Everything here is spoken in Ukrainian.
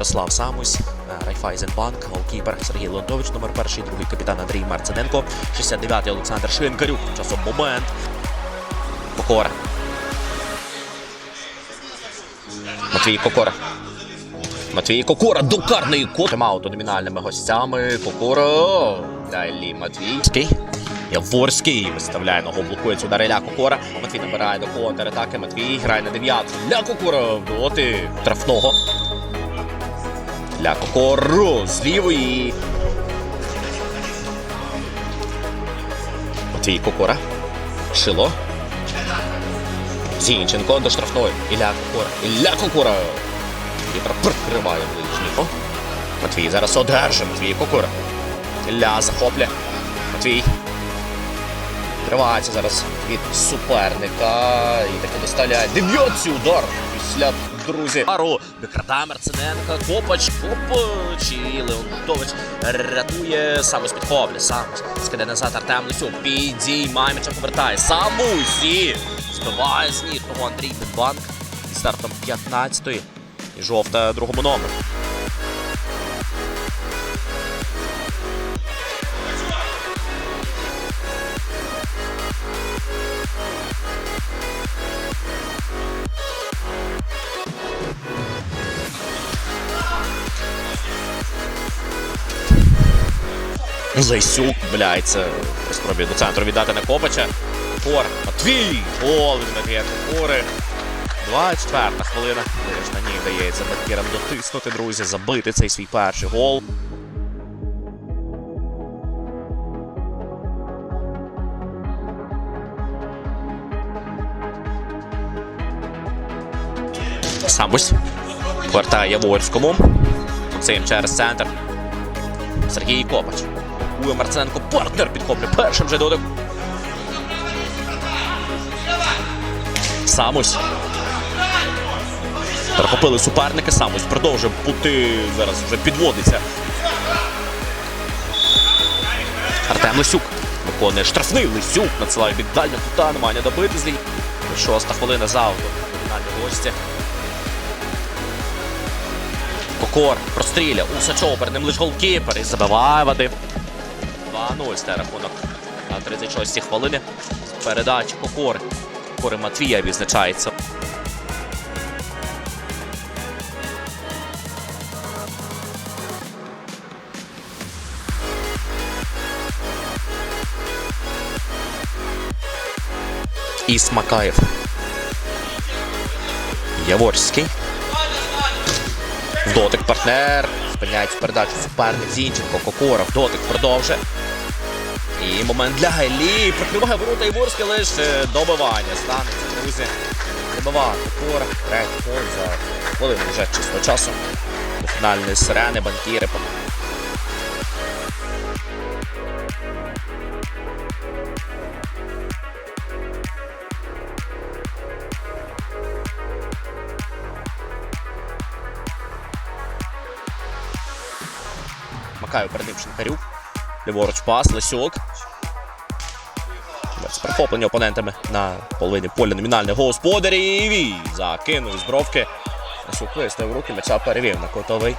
Ярослав Самусь, е, Райфайзенбанк, голкіпер Сергій Леонтович, номер перший, другий капітан Андрій Марциненко, 69-й Олександр Шинкарюк. Часом момент. Кокора. Матвій Кокора. Матвій Кокора до карної кот. Тимауту номінальними гостями. Кокора. Далі Матвійський. Яворський виставляє ногу, блокує цю удар Ілля Кокора. Матвій набирає до контратаки. Матвій грає на дев'ятку. Ля Кокора доти трафного. Для Кокору з лівої. Матвій Кокора. Шило. Зінченко до штрафної. Ілля Кокора. Ілля Кокора. Вітер прикриває ближній. О. Матвій зараз одержить. Матвій Кокора. Ілля захоплює. Матвій. Тривається зараз від суперника. І таки доставляє. Дев'ятий удар після друзі. Пару викрадає Мерцененка. Копач, Копач. І Леонтович рятує Самус підхоплює. Самус скиде назад Артем Лисюк. Підіймає м'яча повертає. Самус і збиває з ніг того Андрій Бенбанк. Стартом 15-ї. І жовта другому номеру. Лесюк, блядь, це спробі до центру віддати на Копача. Кор, Матвій! Гол від Матвія Кокори. 24 хвилина. Лиш на ній вдається Бакірам дотиснути, друзі, забити цей свій перший гол. Самбусь. Повертає Яворському. Максим через центр. Сергій Копач. Ує Марценко партнер підхоплює першим же дотик. Самусь. Перехопили суперники. Самусь продовжує бути. Зараз вже підводиться. Артем Лисюк. Виконує штрафний Лисюк. Надсилає від дальнього кута. Намагання добити злій. Шоста хвилина за авто. Фінальні гості. Кокор простріля. Усачов перед ним лиш голкіпер і забиває Вадим. 2-0 стає рахунок 36-й хвилини. Передача Кокори. Кокори Матвія відзначається. Ісмакаєв. Яворський. В дотик партнер. Спиняє цю передачу суперник Зінченко. Кокора в дотик продовжує. І момент для Гайлі. Прикриває ворота Іворське лише добивання. Станеться, друзі. Добиває Кокора. Третій гол за хвилину вже чисто часу. До фінальної сирени, банкіри. Макаю перед ним Шинкарюк. Ліворуч пас, Лисюк. Без прихоплення опонентами на половині поля номінальних господарів. І закинув з бровки. Лисюк виставив руки, м'яча перевів на котовий.